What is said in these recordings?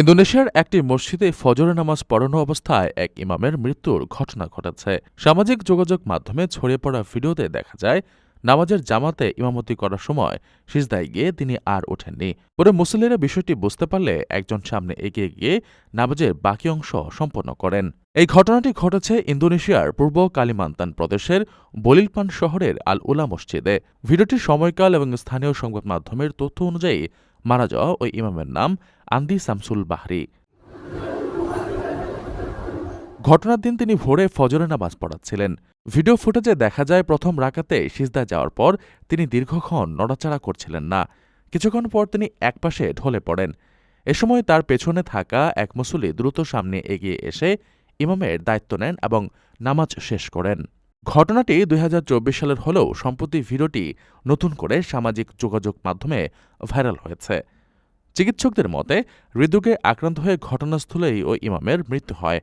ইন্দোনেশিয়ার একটি মসজিদে ফজরের নামাজ পড়ানো অবস্থায় এক ইমামের মৃত্যুর ঘটনা ঘটেছে। সামাজিক যোগাযোগ মাধ্যমে ছড়িয়ে পড়া ভিডিওতে দেখা যায়, নামাজের জামাতে ইমামতি করার সময় সিজদায় গিয়ে তিনি আর ওঠেননি। পরে মুসল্লিরা বিষয়টি বুঝতে পারলে একজন সামনে এগিয়ে গিয়ে নামাজের বাকি অংশ সম্পন্ন করেন। এই ঘটনাটি ঘটেছে ইন্দোনেশিয়ার পূর্ব কালিমান্তান প্রদেশের বলিলপান শহরের আল উলা মসজিদে। ভিডিওটির সময়কাল এবং স্থানীয় সংবাদ মাধ্যমের তথ্য অনুযায়ী মারা যাওয়া ওই ইমামের নাম আন্দি শামসুল বাহরি। ঘটনার দিন তিনি ভোরে ফজরে নামাজ পড়াচ্ছিলেন। ভিডিও ফুটেজে দেখা যায় প্রথম রাকাতে সিজদা যাওয়ার পর তিনি দীর্ঘক্ষণ নড়াচড়া করছিলেন না। কিছুক্ষণ পর তিনি একপাশে ঢলে পড়েন। এ সময় তার পেছনে থাকা এক মুসল্লি দ্রুত সামনে এগিয়ে এসে ইমামের দায়িত্ব নেন এবং নামাজ শেষ করেন। ঘটনাটি দুই হাজার চব্বিশ সালের হলেও সম্প্রতি ভিডিওটি নতুন করে সামাজিক যোগাযোগ মাধ্যমে ভাইরাল হয়েছে। চিকিৎসকদের মতে, হৃদরোগে আক্রান্ত হয়ে ঘটনাস্থলেই ওই ইমামের মৃত্যু হয়।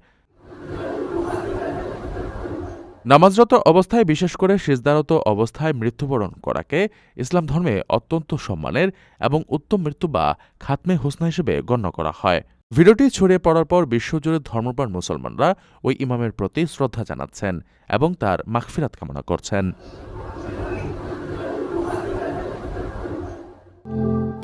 নামাজরত অবস্থায় বিশেষ করে সিজদারত অবস্থায় মৃত্যুবরণ করাকে ইসলাম ধর্মে অত্যন্ত সম্মানের এবং উত্তম মৃত্যু বা খাতমে হোসনা হিসেবে গণ্য করা হয়। ভিডিওটি ছড়িয়ে পড়ার পর বিশ্বজুড়ে ধর্মপ্রাণ মুসলমানরা ওই ইমামের প্রতি শ্রদ্ধা জানাচ্ছেন এবং তার মাগফিরাত কামনা করছেন।